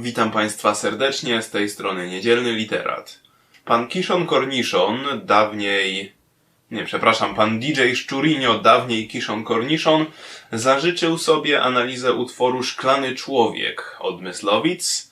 Witam Państwa serdecznie, z tej strony Niedzielny Literat. Pan Kishon Cornichon, dawniej... Nie, przepraszam, pan DJ Szczurinio, dawniej Kishon Cornichon, zażyczył sobie analizę utworu Szklany Człowiek od Myslowic.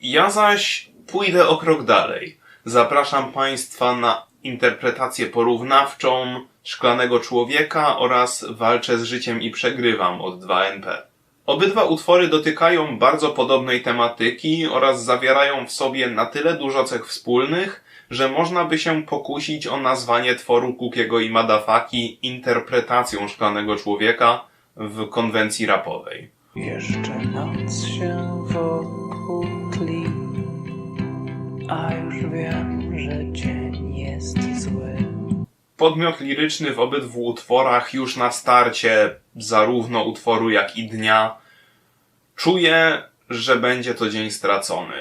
Ja zaś pójdę o krok dalej. Zapraszam Państwa na interpretację porównawczą Szklanego Człowieka oraz Walczę z życiem i przegrywam od 2NP. Obydwa utwory dotykają bardzo podobnej tematyki oraz zawierają w sobie na tyle dużo cech wspólnych, że można by się pokusić o nazwanie tworu Kukiego i Madafaki interpretacją Szklanego Człowieka w konwencji rapowej. Jeszcze noc się wokół tli, a już wiem, że dzień jest zły. Podmiot liryczny w obydwu utworach już na starcie zarówno utworu jak i dnia czuje, że będzie to dzień stracony,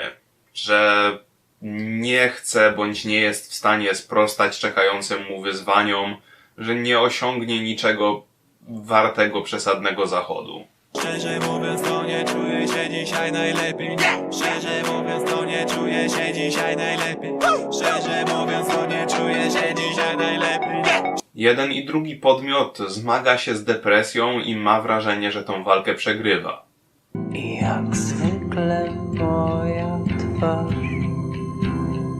że nie chce bądź nie jest w stanie sprostać czekającym mu wyzwaniom, że nie osiągnie niczego wartego przesadnego zachodu. Szczerze mówiąc to nie czuję się dzisiaj najlepiej Szczerze mówiąc to nie czuję się dzisiaj najlepiej Szczerze mówiąc to nie czuję się dzisiaj najlepiej Jeden i drugi podmiot zmaga się z depresją i ma wrażenie, że tą walkę przegrywa. Jak zwykle moja twarz,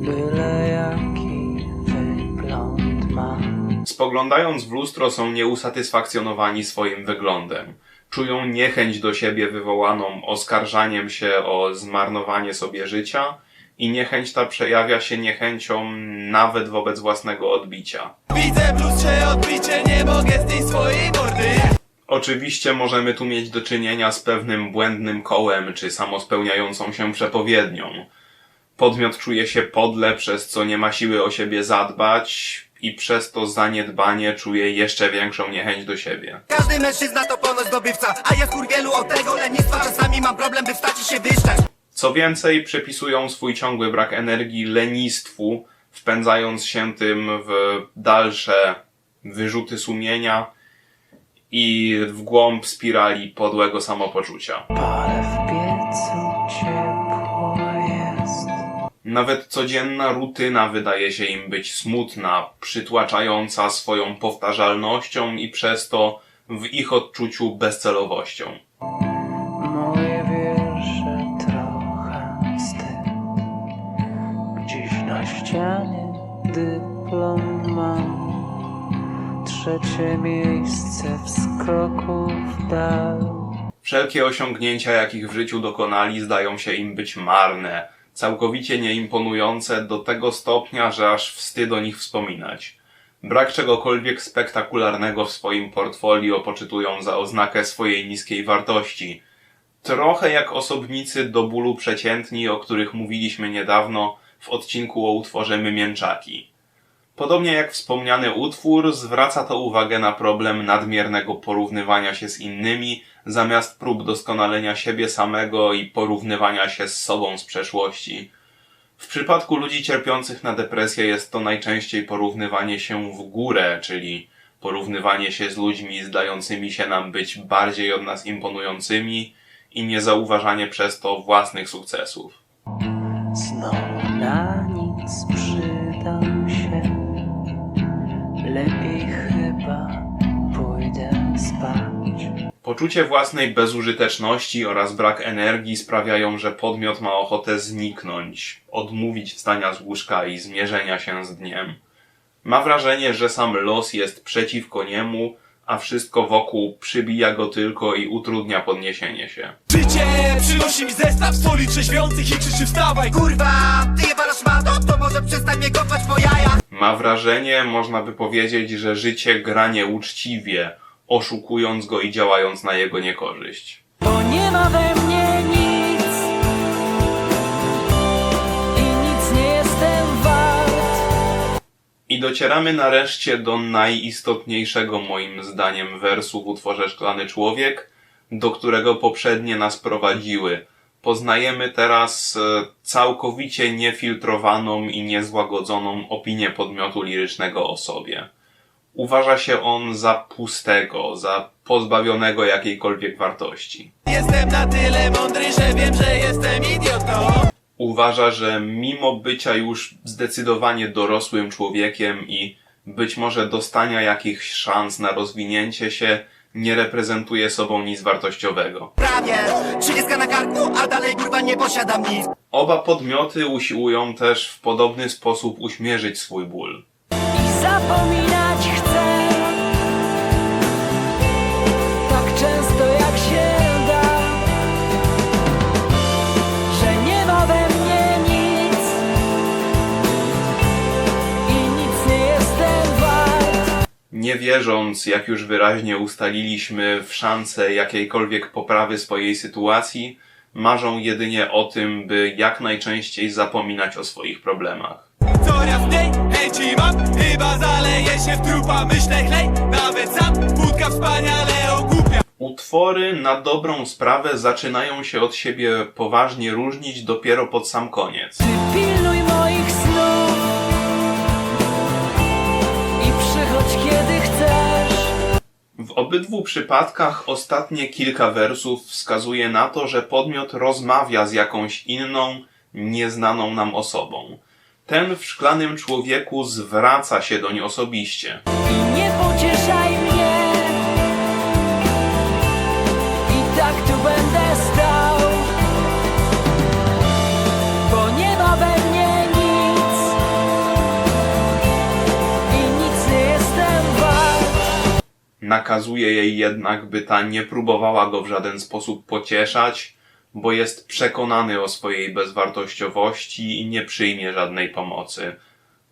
byle jaki wygląd ma. Spoglądając w lustro są nieusatysfakcjonowani swoim wyglądem. Czują niechęć do siebie wywołaną oskarżaniem się o zmarnowanie sobie życia i niechęć ta przejawia się niechęcią nawet wobec własnego odbicia. Widzę lustrze odbicie, nie mogę z tej swojej mordy Oczywiście możemy tu mieć do czynienia z pewnym błędnym kołem czy samospełniającą się przepowiednią. Podmiot czuje się podle, przez co nie ma siły o siebie zadbać i przez to zaniedbanie czuje jeszcze większą niechęć do siebie. Każdy mężczyzna to ponoć zdobywca A ja kurwielu od tego lenistwa Czasami mam problem by wstać i się wyszczać Co więcej, przypisują swój ciągły brak energii lenistwu, wpędzając się tym w dalsze wyrzuty sumienia i w głąb spirali podłego samopoczucia. Ale Nawet codzienna rutyna wydaje się im być smutna, przytłaczająca swoją powtarzalnością i przez to w ich odczuciu bezcelowością. Moje wiersze trochę wstyd. Gdzieś na ścianie dyplom mam. Trzecie miejsce w skoku w dal. Wszelkie osiągnięcia, jakich w życiu dokonali, zdają się im być marne, całkowicie nieimponujące do tego stopnia, że aż wstyd o nich wspominać. Brak czegokolwiek spektakularnego w swoim portfolio poczytują za oznakę swojej niskiej wartości. Trochę jak osobnicy do bólu przeciętni, o których mówiliśmy niedawno w odcinku o utworze Mymięczaki. Podobnie jak wspomniany utwór, zwraca to uwagę na problem nadmiernego porównywania się z innymi, zamiast prób doskonalenia siebie samego i porównywania się z sobą z przeszłości. W przypadku ludzi cierpiących na depresję jest to najczęściej porównywanie się w górę, czyli porównywanie się z ludźmi zdającymi się nam być bardziej od nas imponującymi i niezauważanie przez to własnych sukcesów. Znowu na nic Lepiej chyba pójdę spać. Poczucie własnej bezużyteczności oraz brak energii sprawiają, że podmiot ma ochotę zniknąć, odmówić wstania z łóżka i zmierzenia się z dniem. Ma wrażenie, że sam los jest przeciwko niemu, a wszystko wokół przybija go tylko i utrudnia podniesienie się. Życie przynosi mi zestaw soli trzeźwiących i krzyczy wstawaj Kurwa, ty jebana szmato To może przestań mnie kopać po jajach Ma wrażenie, można by powiedzieć, że życie gra nieuczciwie, oszukując go i działając na jego niekorzyść. Bo nie ma we mnie nic i nic nie jestem wart. I docieramy nareszcie do najistotniejszego moim zdaniem wersu w utworze Szklany Człowiek, do którego poprzednie nas prowadziły. Poznajemy teraz e, całkowicie niefiltrowaną i niezłagodzoną opinię podmiotu lirycznego o sobie. Uważa się on za pustego, za pozbawionego jakiejkolwiek wartości. Jestem na tyle mądry, że wiem, że jestem inny uważa, że mimo bycia już zdecydowanie dorosłym człowiekiem i być może dostania jakichś szans na rozwinięcie się, nie reprezentuje sobą nic wartościowego. Prawie, trzydziestka na karku, a dalej kurwa nie posiadam nic Oba podmioty usiłują też w podobny sposób uśmierzyć swój ból. i zapominać wierząc, jak już wyraźnie ustaliliśmy, w szansę jakiejkolwiek poprawy swojej sytuacji, marzą jedynie o tym, by jak najczęściej zapominać o swoich problemach. Coraz mniej chęci mam Chyba zaleję się w trupa Myślę chlej, nawet sam Wódka wspaniale ogłupia Utwory na dobrą sprawę zaczynają się od siebie poważnie różnić dopiero pod sam koniec. Ty pilnuj moich snów I przychodź kiedy W obydwu przypadkach ostatnie kilka wersów wskazuje na to, że podmiot rozmawia z jakąś inną, nieznaną nam osobą. Ten w szklanym człowieku zwraca się doń osobiście. I nie pocieszaj mnie I tak tu będę Nakazuje jej jednak, by ta nie próbowała go w żaden sposób pocieszać, bo jest przekonany o swojej bezwartościowości i nie przyjmie żadnej pomocy.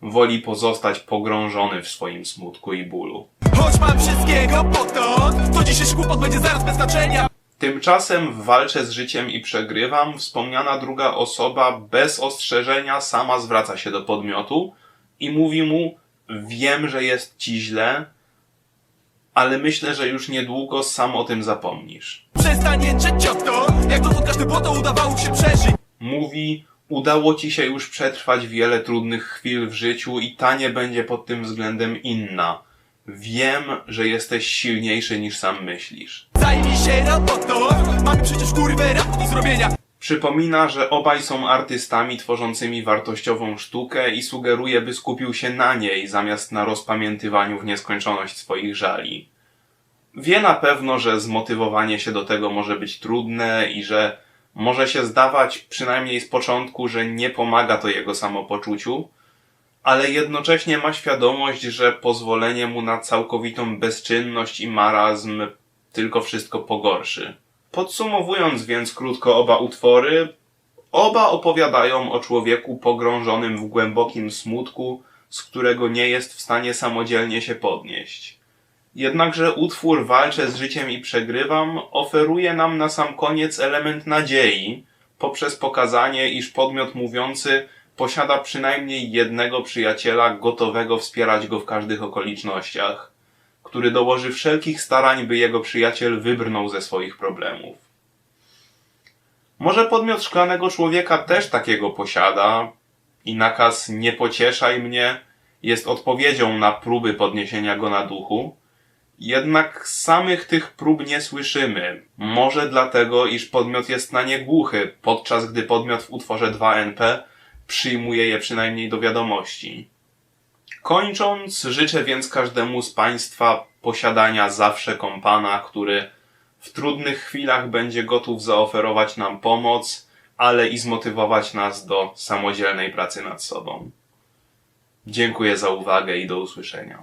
Woli pozostać pogrążony w swoim smutku i bólu. Choć mam wszystkiego potąd To dzisiejszy kłopot będzie zaraz bez znaczenia Tymczasem w walce z życiem i przegrywam, wspomniana druga osoba bez ostrzeżenia sama zwraca się do podmiotu i mówi mu: Wiem, że jest ci źle, ale myślę, że już niedługo sam o tym zapomnisz. Przestań jęczeć ciotto Jak dotąd każde błoto udawało się przeżyć Mówi: Udało ci się już przetrwać wiele trudnych chwil w życiu i ta nie będzie pod tym względem inna. Wiem, że jesteś silniejszy niż sam myślisz. Zajmij się robotą Mamy przecież kurwę rapu do zrobienia Przypomina, że obaj są artystami tworzącymi wartościową sztukę i sugeruje, by skupił się na niej zamiast na rozpamiętywaniu w nieskończoność swoich żali. Wie na pewno, że zmotywowanie się do tego może być trudne i że może się zdawać, przynajmniej z początku, że nie pomaga to jego samopoczuciu, ale jednocześnie ma świadomość, że pozwolenie mu na całkowitą bezczynność i marazm tylko wszystko pogorszy. Podsumowując więc krótko oba utwory, oba opowiadają o człowieku pogrążonym w głębokim smutku, z którego nie jest w stanie samodzielnie się podnieść. Jednakże utwór Walczę z życiem i przegrywam oferuje nam na sam koniec element nadziei, poprzez pokazanie, iż podmiot mówiący posiada przynajmniej jednego przyjaciela gotowego wspierać go w każdych okolicznościach który dołoży wszelkich starań, by jego przyjaciel wybrnął ze swoich problemów. Może podmiot szklanego człowieka też takiego posiada i nakaz nie pocieszaj mnie jest odpowiedzią na próby podniesienia go na duchu, jednak samych tych prób nie słyszymy. Może dlatego, iż podmiot jest na nie głuchy, podczas gdy podmiot w utworze 2NP przyjmuje je przynajmniej do wiadomości. Kończąc, życzę więc każdemu z Państwa posiadania zawsze kompana, który w trudnych chwilach będzie gotów zaoferować nam pomoc, ale i zmotywować nas do samodzielnej pracy nad sobą. Dziękuję za uwagę i do usłyszenia.